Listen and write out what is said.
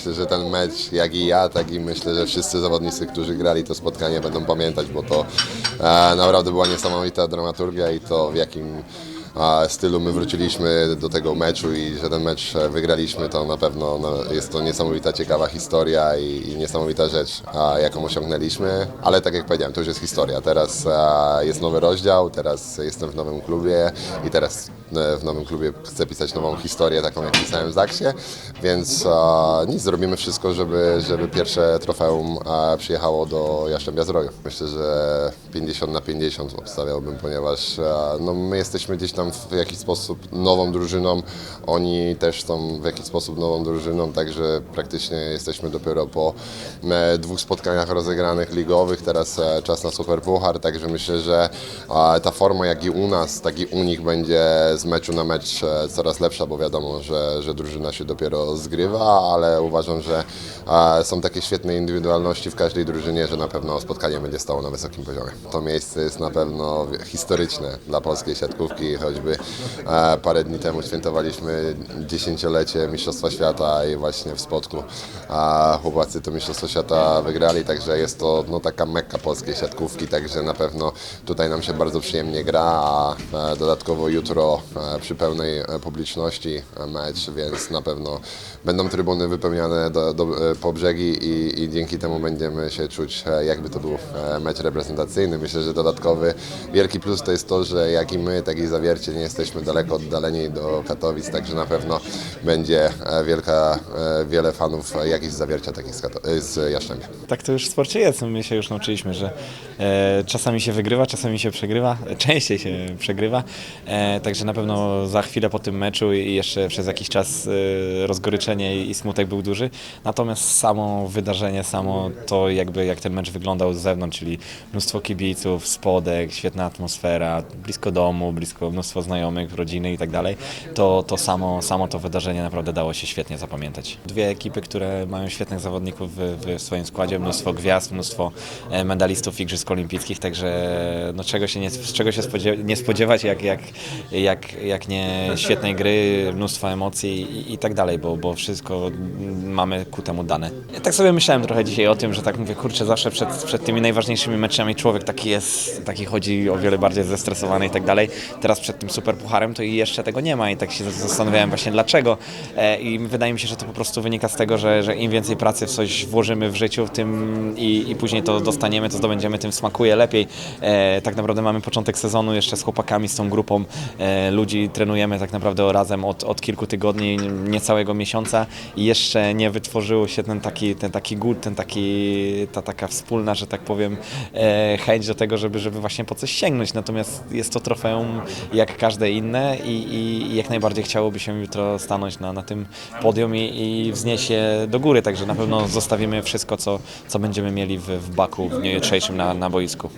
Myślę, że ten mecz, jak i ja, tak i myślę, że wszyscy zawodnicy, którzy grali to spotkanie będą pamiętać, bo to e, naprawdę była niesamowita dramaturgia i to w jakim a stylu my wróciliśmy do tego meczu i że ten mecz e, wygraliśmy, to na pewno no, jest to niesamowita, ciekawa historia i, i niesamowita rzecz, a, jaką osiągnęliśmy, ale tak jak powiedziałem, to już jest historia. Teraz a, jest nowy rozdział, teraz jestem w nowym klubie i teraz e, w nowym klubie chcę pisać nową historię, taką jak pisałem w Zaksie, więc a, nic, zrobimy wszystko, żeby, żeby pierwsze trofeum a, przyjechało do Jastrzębia Zdroju. Myślę, że 50 na 50 obstawiałbym, ponieważ no, my jesteśmy gdzieś tam w jakiś sposób nową drużyną, oni też są w jakiś sposób nową drużyną, także praktycznie jesteśmy dopiero po e, dwóch spotkaniach rozegranych ligowych, teraz e, czas na Super Puchar, także myślę, że e, ta forma jak i u nas, tak i u nich będzie z meczu na mecz e, coraz lepsza, bo wiadomo, że, że drużyna się dopiero zgrywa, ale uważam, że e, są takie świetne indywidualności w każdej drużynie, że na pewno spotkanie będzie stało na wysokim poziomie. To miejsce jest na pewno historyczne dla polskiej siatkówki, choćby e, parę dni temu świętowaliśmy dziesięciolecie Mistrzostwa Świata i właśnie w Spodku chłopacy to Mistrzostwo Świata wygrali, także jest to no, taka mekka polskiej siatkówki, także na pewno tutaj nam się bardzo przyjemnie gra, a dodatkowo jutro przy pełnej e, publiczności e, mecz, więc na pewno będą trybuny wypełniane do, do, e, po brzegi i, i dzięki temu będziemy się czuć e, jakby to był e, mecz reprezentacyjny. Myślę, że dodatkowy wielki plus to jest to, że jak i my, tak i Zawiercie nie jesteśmy daleko oddaleni do Katowic, także na pewno będzie e, wielka, e, wiele fanów e, jak i z Zawiercia, tak i z, e, z. Tak to już w sporcie jest. My się już nauczyliśmy, że e, czasami się wygrywa, czasami się przegrywa, e, częściej się przegrywa. E, także na pewno za chwilę po tym meczu i jeszcze przez jakiś czas e, rozgoryczenie i smutek był duży. Natomiast samo wydarzenie, samo to jakby jak ten mecz wyglądał z zewnątrz, czyli mnóstwo kibiców, spodek, świetna atmosfera, blisko domu, blisko mnóstwo znajomych, rodziny i tak dalej, to, to samo, samo to wydarzenie naprawdę dało się świetnie zapamiętać. Dwie ekipy, które mają świetnych zawodników w, w swoim składzie, mnóstwo gwiazd, mnóstwo e, medalistów Igrzysk Olimpijskich, także no, czego się nie, czego się spodziew- nie spodziewać, jak, jak, jak, jak nie świetnej gry, mnóstwo emocji i, i tak dalej, bo, bo wszystko mamy ku temu dane. Ja tak sobie myślałem trochę dzisiaj o tym, że tak mówię, kurczę, zawsze przed, przed tymi najważniejszymi meczami człowiek taki jest, taki chodzi o wiele bardziej zestresowany i tak dalej. Teraz przed tym super pucharem to i jeszcze tego nie ma i tak się zastanawiałem właśnie dlaczego. E, I wydaje mi się, że to po prostu wynika z tego, że, że im więcej pracy w coś włożymy w życiu, tym i, i później to dostaniemy, to zdobędziemy, tym smakuje lepiej. E, tak naprawdę mamy początek sezonu jeszcze z chłopakami, z tą grupą e, ludzi, trenujemy tak naprawdę razem od, od kilku tygodni, niecałego miesiąca i jeszcze nie wytworzyło się ten taki, ten taki głód, ten taki, ta taka wspólna, że tak powiem, e, chęć do tego, żeby, żeby właśnie po coś sięgnąć. Natomiast jest to trofeum jak każde inne i, i, i jak najbardziej chciałoby się jutro stanąć na, na tym podium i, i wznieść je do góry, także na pewno zostawimy wszystko, co, co będziemy mieli w, w Baku w dniu jutrzejszym na, na boisku.